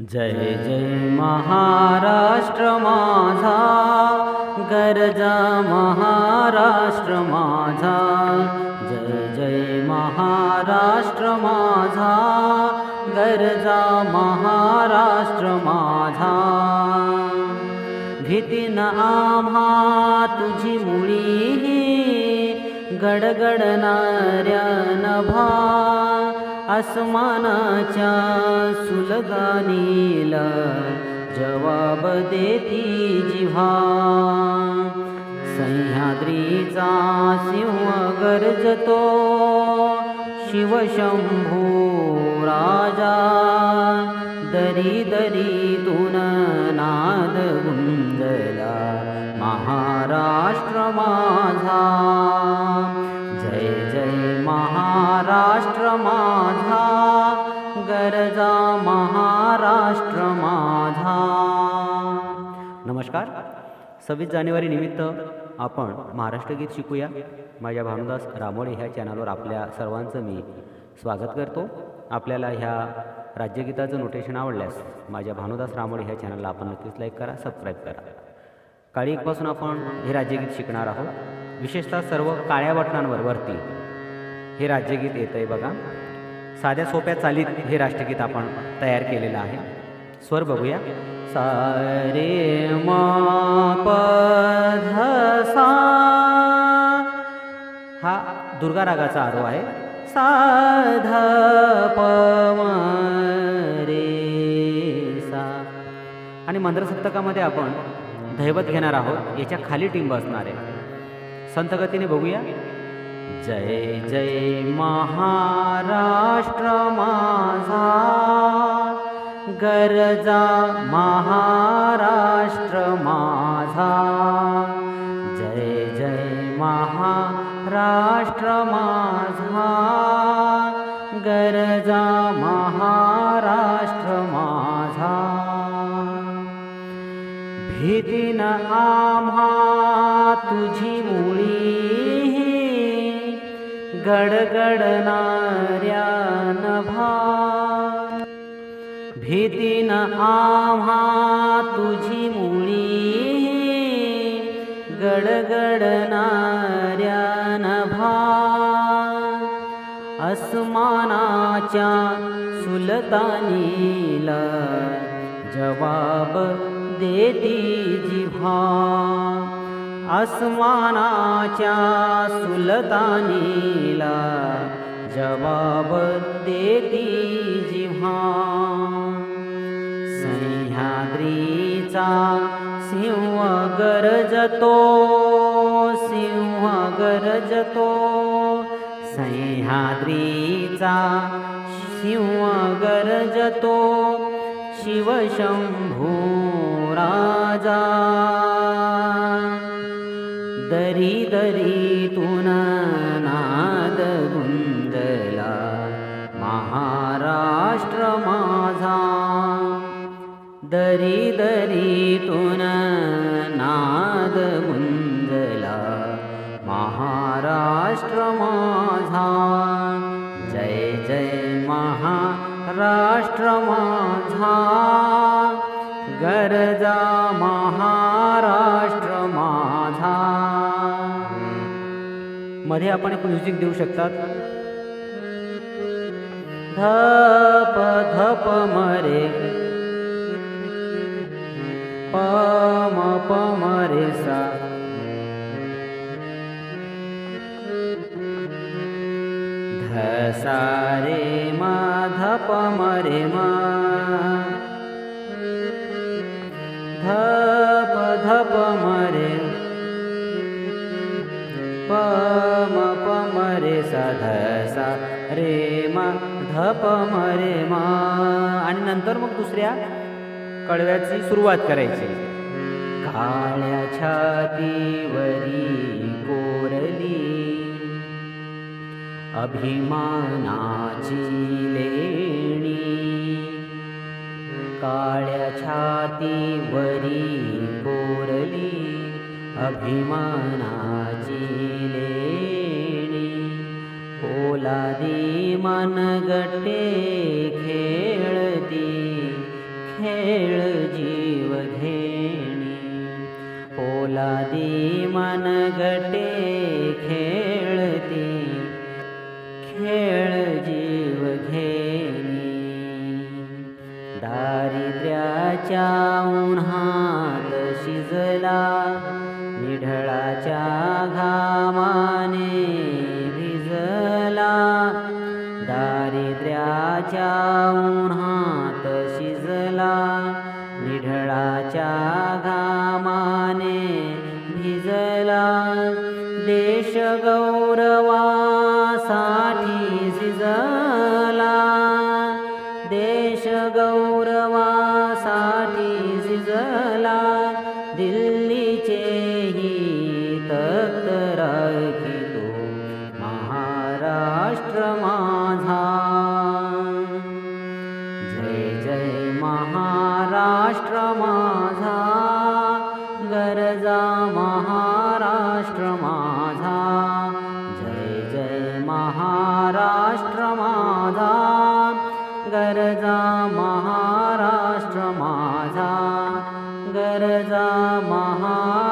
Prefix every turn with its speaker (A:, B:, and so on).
A: जय जय महाराष्ट्र माझा गरजा महाराष्ट्र माझा. जय जय महाराष्ट्र माझा गरजा महाराष्ट्र माझा. भीती न आम्हा तुझी मुळी गडगडणाऱ्या नभा आसमानाच्या सुलगानीला जवाब देती जिव्हा. सह्याद्रीचा सिंह गरजतो शिवशंभू राजा. दरी दरीतून नाद गुंजला महाराष्ट्र माझा. माझा गरजा महाराष्ट्र माझा. नमस्कार. सव्वीस जानेवारी निमित्त आपण महाराष्ट्र गीत शिकूया. माझ्या भानुदास रामोळे ह्या चॅनलवर आपल्या सर्वांचं मी स्वागत करतो. आपल्याला ह्या राज्यगीताचं नोटेशन आवडल्यास माझ्या भानुदास रामोळे ह्या चॅनलला आपण नक्कीच लाईक करा सबस्क्राईब करा. काळी एकपासून आपण हे राज्यगीत शिकणार आहोत. विशेषतः सर्व काळ्या बटणांवर वरती हे राज्यगीत येतं आहे बघा. साध्या सोप्या चालीत हे राष्ट्रगीत आपण तयार केलेलं आहे. स्वर बघूया. सा रे म ध सा हा दुर्गा रागाचा आरोह आहे. सा प रे सा आणि मंद्रसप्तकामध्ये आपण दैवत घेणार आहोत. याच्या खाली टिंब असणार आहे. संत गतीने बघूया. जय जय महाराष्ट्र माझा गरजा महाराष्ट्र माझा जय जय महाराष्ट्र माझा गरजा महाराष्ट्र माझा भीतीन आम्हा गडगडणाऱ्या नभा भीतीन आम्हा तुझी मुळी. गडगडणाऱ्या नभा अस्मानाच्या सुलतानीला जवाब देती जिव्हा आसमानाच्या सुलतानीला जवाब देती जिव्हा. सह्याद्रीचा सिंह गरजतो सिंह गरजतो. सह्याद्रीचा सिंह गरजतो शिवशंभू राजा. दरी दरीतून नाद गुंजला महाराष्ट्र माझा जय जय महाराष्ट्र माझा गरजा महाराष्ट्र माझा मध्ये आपण एक म्युझिक देऊ शकतात. धप धप मरे। म प म रे सा ध सा रे मा ध प म रे मा ध प ध प म रे प म प म रे सा ध सा रे मा ध प म रे मा आणि नंतर मग दुसऱ्या कडव्याची सुरुवात करायची. काळ्या छातीवरी कोरली. अभिमानाची लेणी. काळ्या छातीवरी कोरली. अभिमानाची लेणी. पोलादी मनगटे खेळती. खेळ जीव पोलादी मनगटे खेळती खेळ जीव घेणी. दारिद्र्याच्या उन्हात शिजला निढळाच्या घामाने भिजला. दारिद्र्याच्या उन्हात साठी झिजला. देश गौरवासाठी झिजला. दिल्लीचेही तख्त राखितो महाराष्ट्र माझा. जय जय महाराष्ट्र माझा. गरजा महा गरजा महा